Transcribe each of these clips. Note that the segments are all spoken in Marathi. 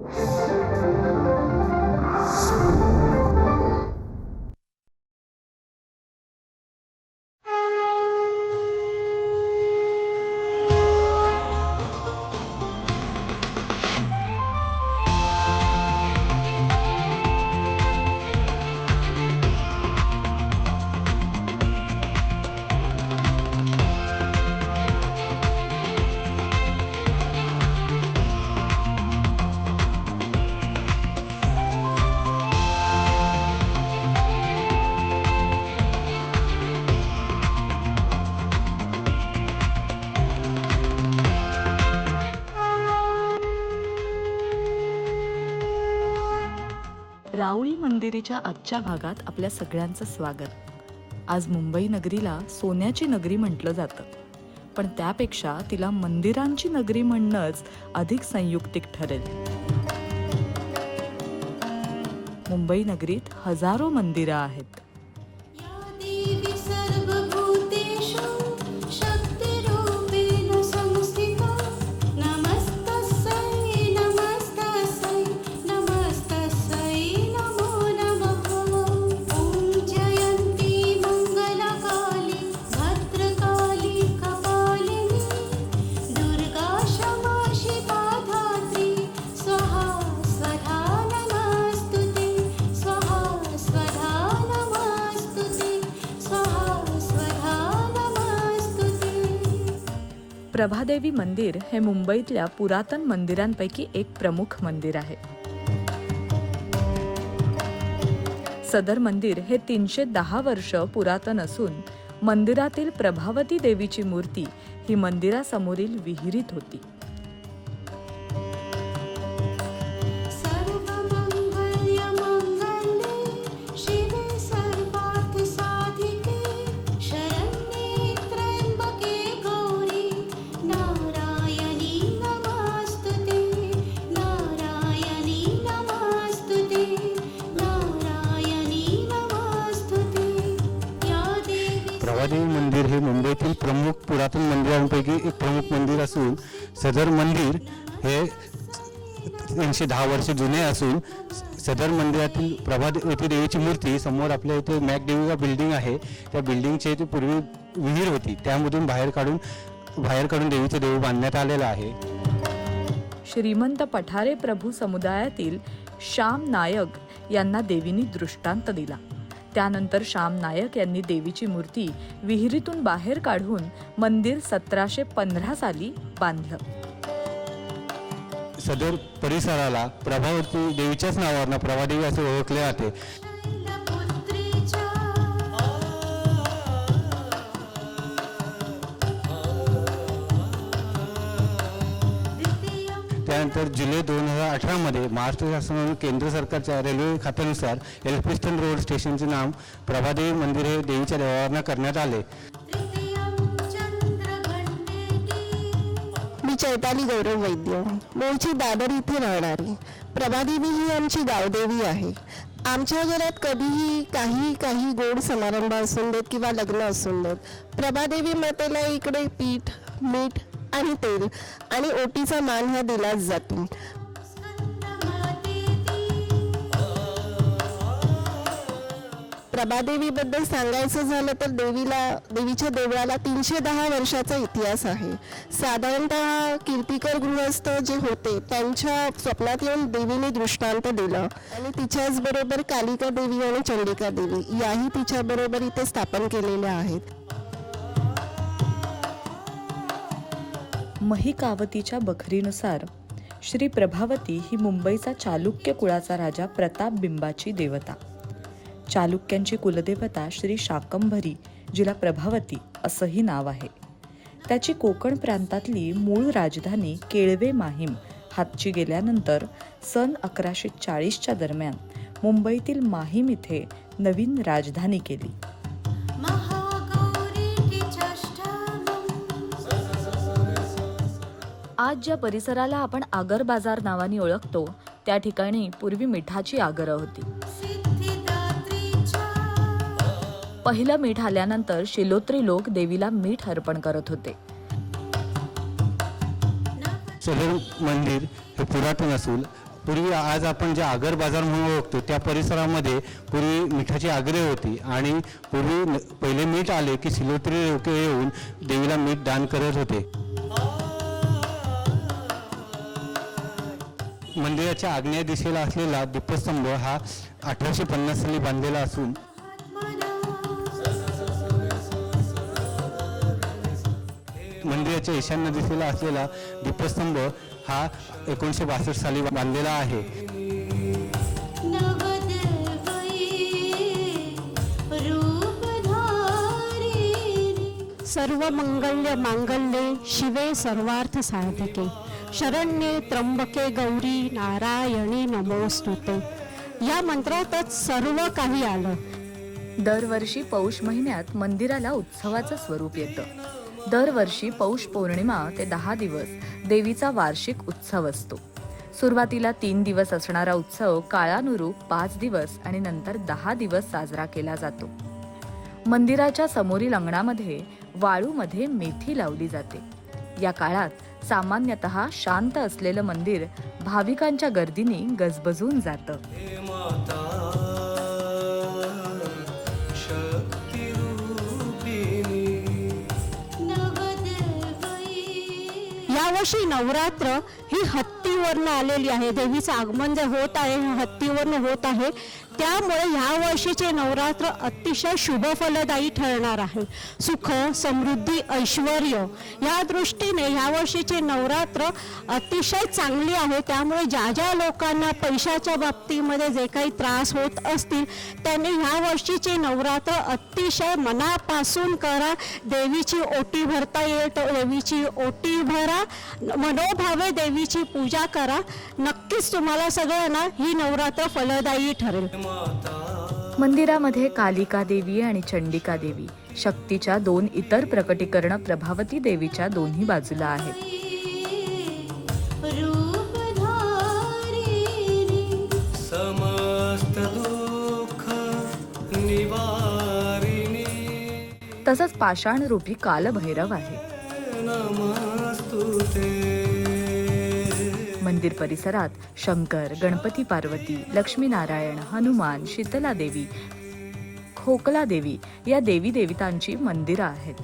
Música राऊळी मंदिरेच्या आजच्या भागात आपल्या सगळ्यांचं स्वागत. आज मुंबई नगरीला सोन्याची नगरी म्हटलं जातं. पण त्यापेक्षा तिला मंदिरांची नगरी म्हणणंच अधिक संयुक्तिक ठरेल. मुंबई नगरीत हजारो मंदिरं आहेत. प्रभादेवी मंदिर हे मुंबईतल्या पुरातन मंदिरांपैकी एक प्रमुख मंदिर आहे. सदर मंदिर हे तीनशे दहा वर्ष पुरातन असून मंदिरातील प्रभावती देवीची मूर्ती ही मंदिरासमोरील विहिरीत होती. देवी मंदिर हे मुंबईतील प्रमुख पुरातन मंदिरांपैकी एक प्रमुख मंदिर असून सदर मंदिर हे तीनशे दहा वर्ष जुने असून सदर मंदिरातील प्रभादेवी देवीची मूर्ती समोर आपल्या इथे मॅक देवीचा बिल्डिंग आहे. त्या बिल्डिंगचे इथे पूर्वी विहीर होती. त्यामधून बाहेर काढून बाहेर काढून देवीचं देऊळ बांधण्यात आलेलं आहे. श्रीमंत पठारे प्रभू समुदायातील श्याम नायक यांना देवीनी दृष्टांत दिला. त्यानंतर श्याम नायक यांनी देवीची मूर्ती विहिरीतून बाहेर काढून मंदिर सतराशे पंधरा साली बांधलं. सदर परिसराला प्रभावती देवीच्याच नावावरनं प्रभादेवी असे ओळखले जाते. त्यानंतर जुलै दोन हजार अठरामध्ये महाराष्ट्र शासनाने केंद्र सरकारच्या रेल्वे खात्यानुसार एल्फिस्टन रोड स्टेशनचे नाम प्रभादेवी मंदिर हे देवीच्या देवावरनं करण्यात आले. मी चैताली गौरव वैद्य. मूळची दादर इथे राहणारी. प्रभादेवी ही आमची गावदेवी आहे. आमच्या घरात कधीही काही काही गोड समारंभ असून देत किंवा लग्न असून देत प्रभादेवी मातेला इकडे पीठ मीठ आणि तेल. आणि ओटीचा मान हा दिलाच जातो. प्रभादेवीबद्दल सांगायचं झालं तर देवीला देवीच्या देवळाला तीनशे दहा वर्षाचा इतिहास आहे. साधारणतः कीर्तिकर गृहस्थ जे होते त्यांच्या स्वप्नात येऊन देवीने दृष्टांत दिलं. आणि तिच्याच बरोबर कालिका देवी आणि चंडिका देवी याही तिच्या बरोबर इथे स्थापन केलेल्या आहेत. महिकावतीच्या बखरीनुसार श्री प्रभावती ही मुंबईचा चालुक्य कुळाचा राजा प्रताप बिंबाची देवता. चालुक्यांची कुलदेवता श्री शाकंभरी जिला प्रभावती असंही नाव आहे. त्याची कोकण प्रांतातली मूळ राजधानी केळवे माहीम हातची गेल्यानंतर सन अकराशे चाळीसच्या दरम्यान मुंबईतील माहीम इथे नवीन राजधानी केली. आज ज्या परिसराला आपण आगर बाजार नावाने ओळखतो त्या ठिकाणी पूर्वी मिठाची आगरं होती. पहिलं मीठ आल्यानंतर शिलोत्री लोक देवीला मीठ अर्पण करत होते. मंदिर हे पुरातन असून पूर्वी आज आपण जे आगर बाजार म्हणून ओळखतो त्या परिसरामध्ये पूर्वी मिठाची आगरे होती आणि पूर्वी पहिले मीठ आले की सिलोत्री लोक येऊन देवीला मीठ दान करत होते. मंदिराच्या आग्नेय दिशेला असलेला दीपस्तंभ हा अठराशे पन्नास साली बांधलेला असून मंदिराच्या ईशान्य दिशेला असलेला दीपस्तंभ हा एकोणीसशे बासष्ट साली बांधलेला आहे. सर्व मंगल्य मांगल्ये शिवे सर्वार्थ साधके. शरण्ये त्र्यंबके गौरी नारायणी नमोस्तुते. या मंत्रातच सर्व काही आलं. दरवर्षी पौष महिन्यात मंदिराला उत्सवाचं स्वरूप येतं. दरवर्षी पौष पौर्णिमा ते दहा दिवस देवीचा वार्षिक उत्सव असतो. सुरुवातीला तीन दिवस असणारा उत्सव काळानुरूप पाच दिवस आणि नंतर दहा दिवस साजरा केला जातो. मंदिराच्या समोरील अंगणामध्ये वाळूमध्ये मेथी लावली जाते. या काळात सामान्यतः शांत असलेलं मंदिर भाविकांच्या गर्दीने गजबजून जातं. यावर्षी नवरात्र ही हत्तीवरनं आलेली आहे. देवीचं आगमन जे होत आहे हत्तीवरनं होत आहे. त्यामुळे ह्या वर्षीचे नवरात्र अतिशय शुभफलदायी ठरणार आहे. सुख समृद्धी ऐश्वर या दृष्टीने ह्या वर्षीचे नवरात्र अतिशय चांगली आहे. त्यामुळे ज्या ज्या लोकांना पैशाच्या बाबतीमध्ये जे काही त्रास होत असतील त्यांनी ह्या वर्षीचे नवरात्र अतिशय मनापासून करा. देवीची ओटी भरता येईल तर देवीची ओटी भरा. मनोभावे देवीची पूजा करा. नक्कीच तुम्हाला सगळ्यांना ही नवरात्र फलदायी ठरेल. मंदिरामध्ये कालिका देवी आणि चंडिका देवी शक्तीच्या दोन इतर प्रकटीकरण प्रभावती देवीच्या दोन्ही बाजूला आहेत. तसंच पाषाण रूपी कालभैरव आहे. नमस्तुते मंदिर परिसरात शंकर गणपती पार्वती लक्ष्मीनारायण हनुमान शीतला देवी खोकला देवी या देवी देवतांची मंदिरं आहेत.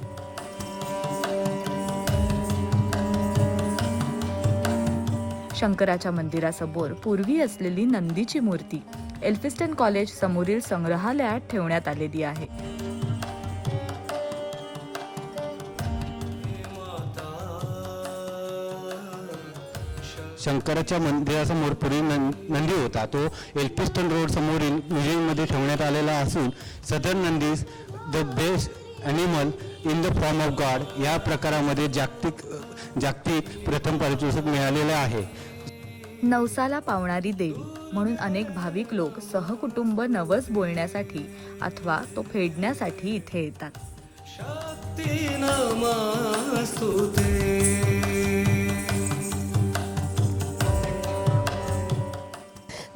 शंकराच्या मंदिरासमोर पूर्वी असलेली नंदीची मूर्ती एल्फिस्टन कॉलेज समोरील संग्रहालयात ठेवण्यात आलेली आहे. शंकराच्या मंदिरासमोर पूर्वी नं- नंदी होता. तो एल्फिस्टन रोड समोरील म्युझियममध्ये ठेवण्यात आलेला असून सदर नंदीस the best animal in the form of god या प्रकारामध्ये जागतिक जागतिक प्रथम पारितोषिक मिळालेलं आहे. नवसाला पावणारी देवी म्हणून अनेक भाविक लोक सहकुटुंब नवस बोलण्यासाठी अथवा तो फेडण्यासाठी इथे येतात. शक्ती नमस्तुते.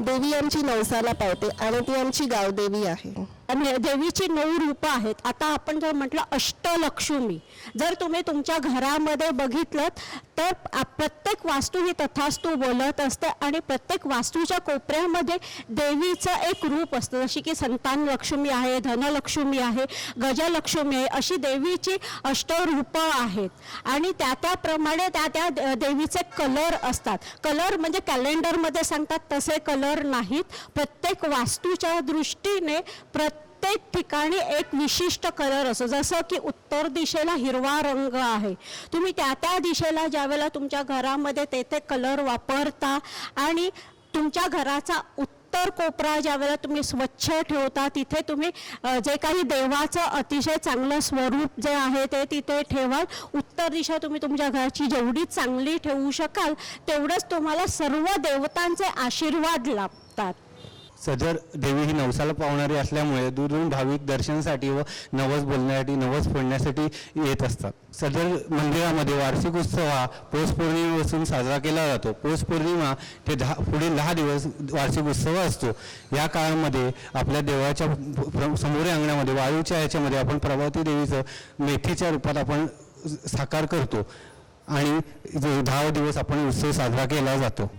देवी आमची नवसाला पावते आणि ती आमची गावदेवी आहे. आणि देवीची नऊ रूपं आहेत. आता आपण जर म्हटलं अष्टलक्ष्मी जर तुम्ही तुमच्या घरामध्ये बघितलं तर प्रत्येक वास्तू ही तथास्तू बोलत असते आणि प्रत्येक वास्तूच्या कोपऱ्यामध्ये देवीचं एक रूप असतं. जशी की संतान लक्ष्मी आहे धनलक्ष्मी आहे गजलक्ष्मी आहे अशी देवीची अष्टरूपं आहेत. आणि त्या त्याप्रमाणे त्या त्या देवीचे कलर असतात. कलर म्हणजे कॅलेंडरमध्ये सांगतात तसे कलर नाहीत. प्रत्येक वास्तूच्या दृष्टीने प्रत्येक प्रत्येक ठिकाणी एक विशिष्ट कलर असं. जसं की उत्तर दिशेला हिरवा रंग आहे. तुम्ही त्या त्या दिशेला ज्यावेळेला तुमच्या घरामध्ये तेथे कलर वापरता आणि तुमच्या घराचा उत्तर कोपरा ज्यावेळेला तुम्ही स्वच्छ ठेवता तिथे तुम्ही जे काही देवाचं अतिशय चांगलं स्वरूप जे आहे ते तिथे ठेवाल. उत्तर दिशा तुम्ही तुमच्या घराची जेवढी चांगली ठेवू शकाल तेवढंच तुम्हाला सर्व देवतांचे आशीर्वाद लाभतात. सदर देवी ही नवसाला पावणारी असल्यामुळे दुरून भाविक दर्शनासाठी व नवस बोलण्यासाठी नवस फोडण्यासाठी येत असतात. सदर मंदिरामध्ये वार्षिक उत्सव हा पौष पौर्णिमेपासून साजरा केला जातो. पौष पौर्णिमा ते दहा पुढील दहा दिवस वार्षिक उत्सव असतो. या काळामध्ये आपल्या देवाच्या प्र- अंगणामध्ये वाळूच्या याच्यामध्ये आपण प्रभावती देवीचं मेथीच्या रूपात आपण साकार करतो आणि दहा दिवस आपण उत्सव साजरा केला जातो.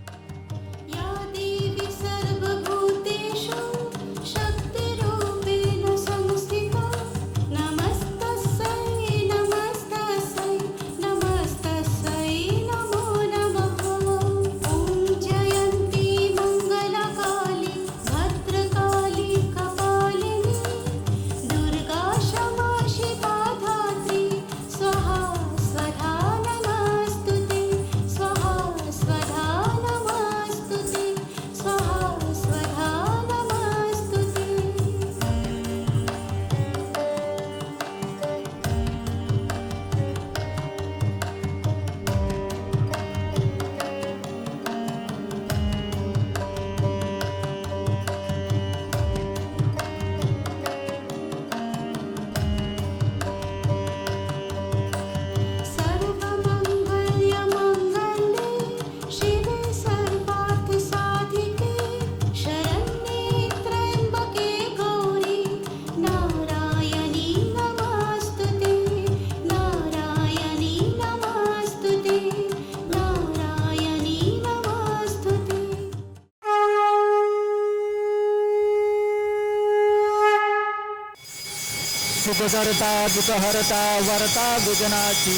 सुखकर्ता दुःखहरता वरता गुजनाची.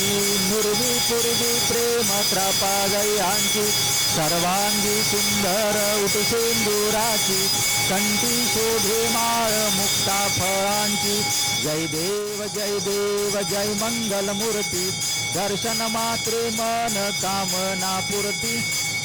नुरवी पूर्वी प्रेम त्रापा गयांची सर्वांगी सुंदर उटसेंदुराची कंठी शोभे माळ मुक्ता फळांची. जय देव जय देव जय मंगल मूर्ती. दर्शन मात्रे मन कामना पुरती.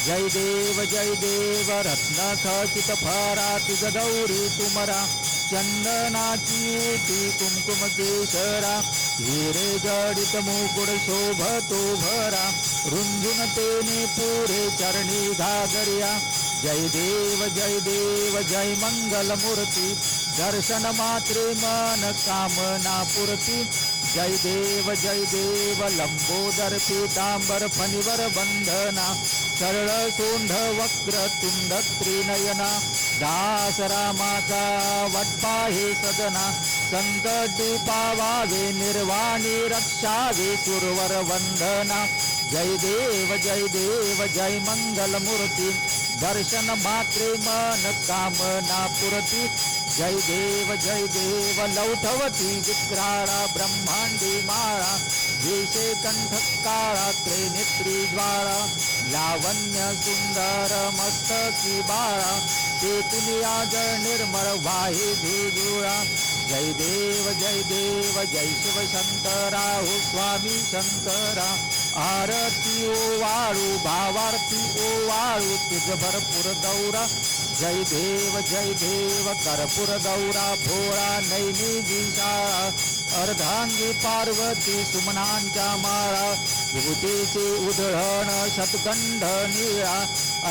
जय देव जय देव रत्न खचित फरा तुझ गौरी तुमरा चंदनाची ती कुमकुम केशरा हिरे जडित मुकुड शोभतो भरा रुंझुन तेने पुरे चरणी घागरिया जय देव जय देव जय मंगल मूर्ती दर्शन मात्रे मन कामना पुरती। जय देव जय देव लंबोदर पीतांबर फणीवर बंधना सरळ सोंढ वक्र तुंड त्रिनयना। दास रामाचा वटपा हे सदना संत पावावे निर्वाणी रक्षावे सुरवर वंदना। जय देव जय देव जय मंगल मूर्ती दर्शन मात्रे मन कामना पुरती। जय देव जय देव लौठवती विक्राळा ब्रह्मांडी माळा। देशे कंठ काळा त्रिनेत्री ज्वाळा। लावण्य सुंदर मस्तकी बाळा। तेथुनी आज निर्मळ वाहे धुजुळा जय देव जय देव जय शिव शंकरा हो स्वामी शंकरा। आरती ओ वाळू भावार्थी ओ वाळू तुझ भरपूर दौरा. जय देव जय देव, कर्पूर गौरा भोरा नैनी शाळा अर्धांगी पार्वती सुमनांच्या माळा, विभूतीचे उधळण शतखंड निळा,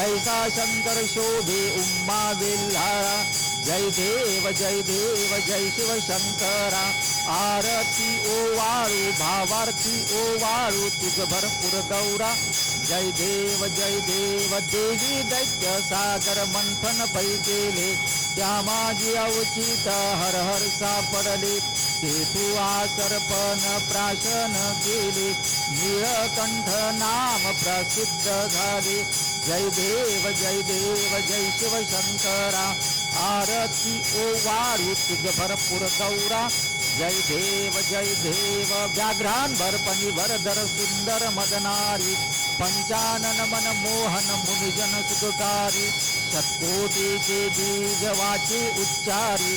ऐसा शंकर शोभे उम्मा वेल्हाळा. जय देव जय देव, जय शिव शंकरा, आरती ओ वाळू भावार्थी ओ वाळू तुझ भरपूर गौरा. जय देव जय देव, देवी दैत्य सागर मंथन पै केले. त्या माझी अवचित हर हर सापडले. तेथू आसर्पण प्राशन केले. निळकंठ नाम प्रसिद्ध झाले. जय देव जय देव जय शिव शंकरा आरती ओ वारी तुझ भरपूर गौरा. जय देव जय देव व्याघ्रान भरपणी भरधर सुंदर मदनारी पंचानन मन मोहन मुनिजन सुखकारी शतकोटीचे बीज वाचे उच्चारी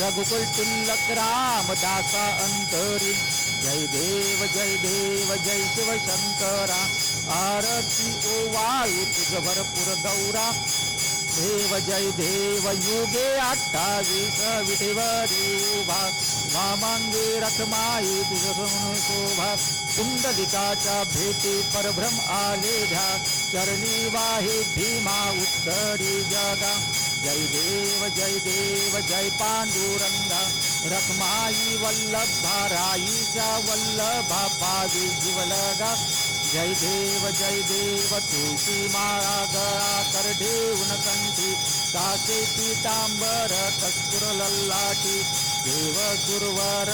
रघुकुल तिलक राम दासा अंतरी जय देव जय देव जय शिव शंकरा आरती ओ वायू तुझ भरपूर दौरा देव जय देव युगे अठ्ठावीस विठेवरी उभा वामांगे रखमाई तुझ शोभा कुंडलिकाच्या भेटी परभ्रम आले ध्या चरणी वाहे भीमा उत्तरी जगा। जय देव जय देव जय पांडुरंगा। रखमाई वल्लभा राईच्या वल्लभा पावी जीवलगा जय देव जय देव तुळशी माळा गळा कर ठेवून कंठी. काचे पितांबर कस्तुर लल्लाटी देव गुरुवर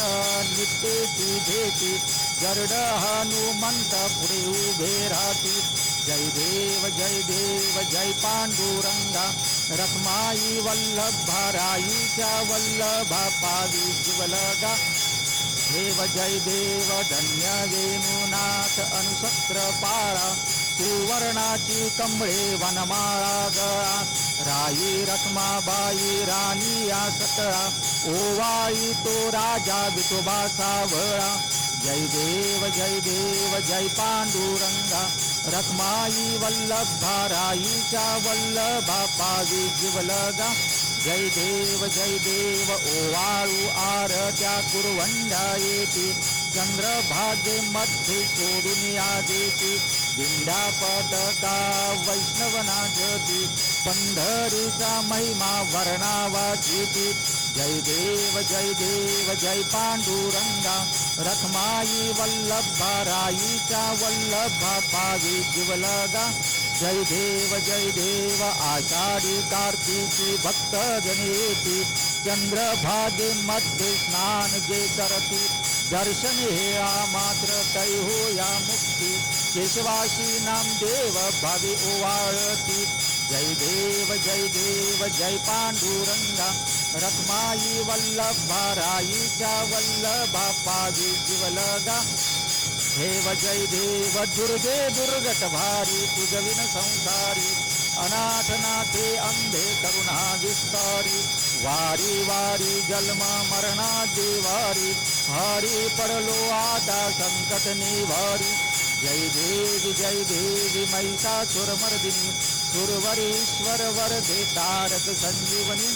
नित्येची भेटी. गरड हनुमंत पुढे उभे राहती. जय देव जय देव जय पांडुरंगा. रखमाई वल्लभा राईच्या वल्लभा पावी शिवलगा. देव जय देव धन्य वेणुनाथ अनुसत्र पाळा सुवर्णाची कमळे वनमाळा गळा राई रत्माबाई राणी या सतळा ओवाळी तो राजा विठोबा सावळा जय देव जय देव जय पांडुरंगा रखमाई वल्लभा राईच्या वल्लभा पावी जिवलगा. जय देव जय देव ओवाळू आरत्या कुरवंडा येते चंद्रभागे मध्ये सोडून या देते दिंडा पदका वैष्णव ज्योती पंढरीचा महिमा वर्णावाची जय देव जय देव जय पांडुरंगा. रखमाई वल्लभा राईच्या वल्लभा पावी जिवलगा. जय देव जय देव आषाढी कार्तिकी भक्त जनेती चंद्रभागे मध्ये स्नान जे करती दर्शन हे आ मात्र तै हो या मुक्ती केशवाशी नामदेव भावी ओवाळती. जय देव जय देव जय पांडुरंगा रत्माई वल्लभाराईच्या वल्लभा पावी जिवलगा देव जय देव दुर्गे दुर्गट भारी तुझविन संसारी अनाथ नाथे अंधे करुणा विस्तारी वारी वारी जन्म मरणा देवारी हरी परलो आता संकट निवारी. जय देवी जय देवी महिषासुरमर्दिनी सुरवरीश्वर वरदे तारक संजीवनी.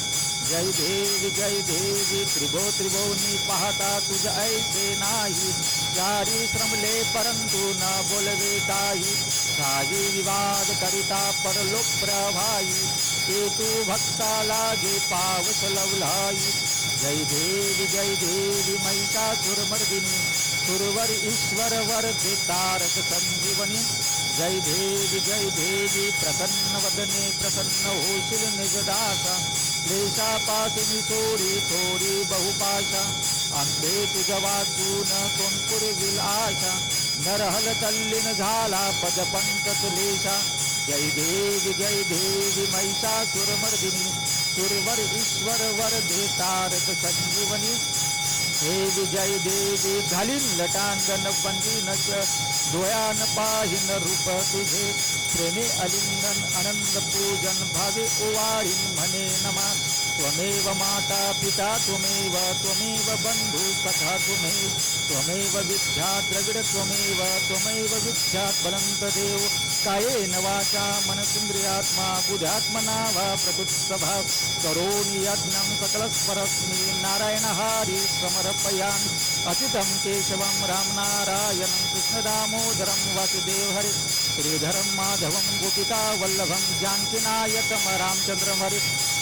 जय देवी जय देवी त्रिभो त्रिभुवनी पाहता तुझ ऐसे नाही. जारी श्रमले परंतु न बोलवे काही काही विवाद करिता परलोक प्रभाई ते भक्ता लागे पावस लवलाई जय देवी जय देवी महिषासुरमर्दिनी सुरवर ईश्वर वर दे तारक संजीवनी। जय देवी जय देवी प्रसन्न वदने प्रसन्न होशील निजदासा क्लेशापासून थोडी थोडी बहुपाशा अंधे तुझ वाचून कोण आशा नरहल तल्लीन झाला पदपंत तुलेशा जय देवी जय देवी महिषासुरमर्दिनी. सुरवर ईश्वर वर दे तारक संजीवनी. हे विजय देवी घालीन लटांगण बंदीनच डोळ्यान पाहिन रूप तुझे. प्रेमे अलिंगन आनंद पूजन भावे ओवाळीन म्हणे नमा. त्वमेव माता पिता त्वमेव त्वमेव बन्धु सखा त्वमेव त्वमेव विद्या द्रविड त्वमेव त्वमेव विख्यात बलन्तदेव कायेन वाचा मनसिन्द्रियात्मा बुधात्मना वा प्रकृत्सभा। करोमि यज्ञं सकलस्परस्मि नारायणहारि समर्पयामि। अच्युतं केशवं रामनारायणं कृष्णदामोदरं वासुदेव श्रीधरं माधवं गोपिका वल्लभं जानकीनायकं रामचन्द्रं हरि।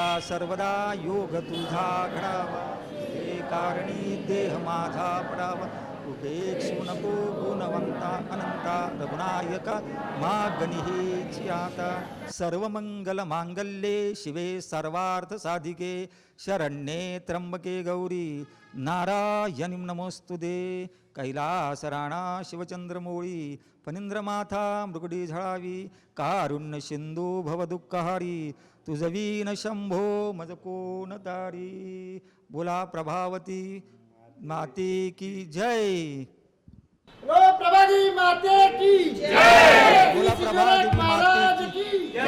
सदा सर्वदा योग तुझा घडावा. हे कारणी देह माझा पडावा. उपेक्षू नको गुणवंता अनंता रघुनायका. मागणी आता. सर्व मंगल मांगल्ये शिवे सर्वार्थ साधिके. शरण्ये त्र्यंबके गौरी. नारायणी नमोस्तुदे कैलास राणा शिवचंद्रमोळी फणींद्रमाथा मृगडी झळावी. कारुण्य सिंधू भवदुःखहारी. तुझवीन शंभो मज कोण तारी बोला प्रभावती माते की जय. बोलो प्रभादी माते की जय. बोला प्रभादेवी माते की या